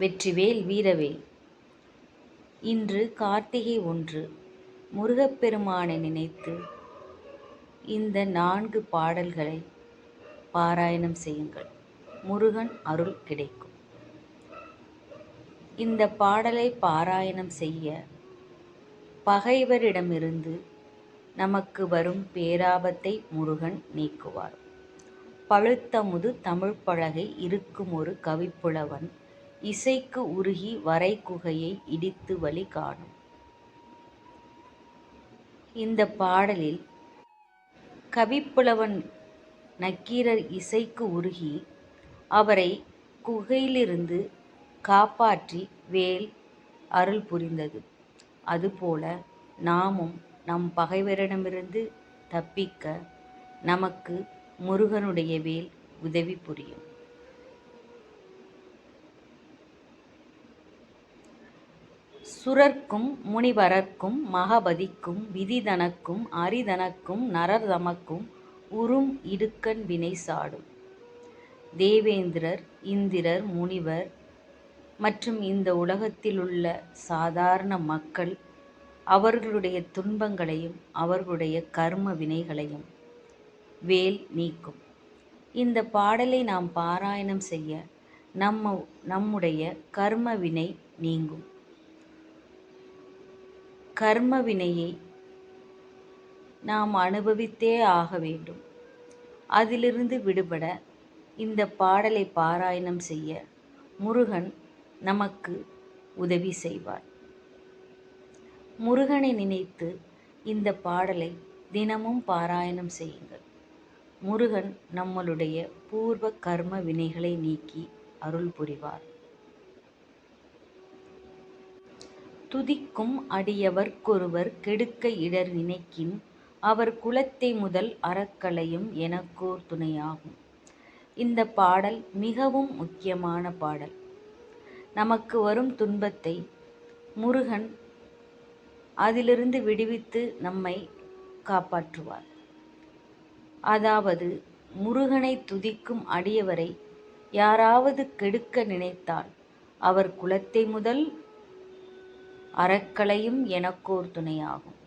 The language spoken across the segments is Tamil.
வெற்றிவேல் வீரவேல். இன்று கார்த்திகை ஒன்று முருகப்பெருமானை நினைத்து இந்த நான்கு பாடல்களை பாராயணம் செய்யுங்கள். முருகன் அருள் கிடைக்கும். இந்த பாடலை பாராயணம் செய்ய பகைவரிடமிருந்து நமக்கு வரும் பேராபத்தை முருகன் நீக்குவார். பழுத்தமுது தமிழ் பழகை இருக்கும் ஒரு கவிப்புலவன் இசைக்கு உருகி வரைகுகையை இடித்து வழி காணும். இந்த பாடலில் கவிப்புலவன் நக்கீரர் இசைக்கு உருகி அவரை குகையிலிருந்து காப்பாற்றி வேல் அருள் புரிந்தது. அதுபோல நாமும் நம் பகைவரிடமிருந்து தப்பிக்க நமக்கு முருகனுடைய வேல் உதவி புரியும். சுரர்க்கும் முனிவரர்க்கும் மகபதிக்கும் விதிதனக்கும் அரிதனக்கும் நரர்தமக்கும் உறும் இடுக்கண் வினை சாடும். தேவேந்திரர் இந்திரர் முனிவர் மற்றும் இந்த உலகத்திலுள்ள சாதாரண மக்கள் அவர்களுடைய துன்பங்களையும் அவர்களுடைய கர்ம வினைகளையும் வேல் நீக்கும். இந்த பாடலை நாம் பாராயணம் செய்ய நம்ம நம்முடைய கர்ம வினை நீங்கும். கர்ம வினையை நாம் அனுபவித்தே ஆக வேண்டும். அதிலிருந்து விடுபட இந்த பாடலை பாராயணம் செய்ய முருகன் நமக்கு உதவி செய்வார். முருகனை நினைத்து இந்த பாடலை தினமும் பாராயணம் செய்யுங்கள். முருகன் நம்மளுடைய பூர்வ கர்ம வினைகளை நீக்கி அருள் புரிவார். துதிக்கும் அடியவர்க்கொருவர் கெடுக்க இடர் நினைக்கின் அவர் குலத்தை முதல் அறக்கலையும் எனக்கோர் துணையாகும். இந்த பாடல் மிகவும் முக்கியமான பாடல். நமக்கு வரும் துன்பத்தை முருகன் அதிலிருந்து விடுவித்து நம்மை காப்பாற்றுவார். அதாவது முருகனை துதிக்கும் அடியவரை யாராவது கெடுக்க நினைத்தால் அவர் குலத்தை முதல் அறக்களையும் எனக்கோர் துணையாகும்.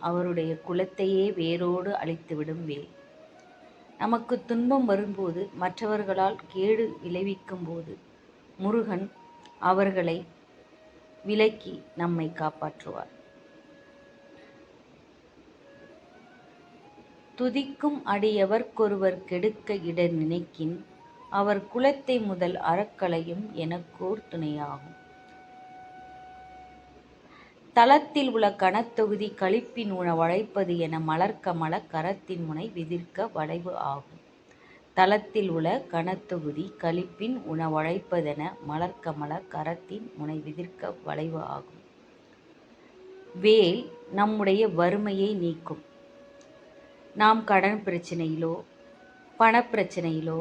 அவருடைய குலத்தையே வேரோடு அழித்துவிடும் வேல். நமக்கு துன்பம் வரும்போது மற்றவர்களால் கேடு விளைவிக்கும் போது முருகன் அவர்களை விலக்கி நம்மை காப்பாற்றுவார். துதிக்கும் அடியவர்க்கொருவர் கெடுக்க இட நினைக்கின் அவர் குலத்தை முதல் அறக்களையும் எனக்கோர் துணையாகும். தளத்தில் உள்ள கணத்தொகுதி களிப்பின் உண வளைப்பது என மலர்க்கமல கரத்தின் முனை விதிர்க்க வளைவு ஆகும். தளத்தில் உள்ள கணத்தொகுதி களிப்பின் உணவழைப்பதென மலர்க்கமல கரத்தின் முனை விதிர்க்க வளைவு ஆகும். வேல் நம்முடைய வறுமையை நீக்கும். நாம் கடன் பிரச்சனையிலோ பணப்பிரச்சனையிலோ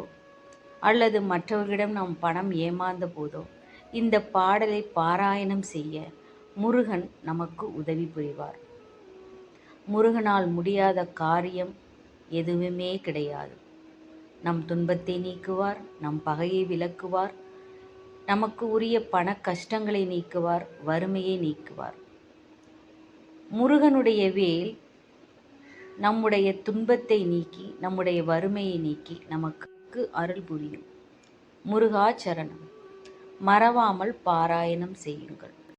அல்லது மற்றவர்களிடம் நாம் பணம் ஏமாந்த போதோ இந்த பாடலை பாராயணம் செய்ய முருகன் நமக்கு உதவி புரிவார். முருகனால் முடியாத காரியம் எதுவுமே கிடையாது. நம் துன்பத்தை நீக்குவார் நம் பகையை விலக்குவார் நமக்கு உரிய பண கஷ்டங்களை நீக்குவார் வறுமையை நீக்குவார். முருகனுடைய வேல் நம்முடைய துன்பத்தை நீக்கி நம்முடைய வறுமையை நீக்கி நமக்கு அருள் புரியும். முருகாச்சரணம் மறவாமல் பாராயணம் செய்யுங்கள்.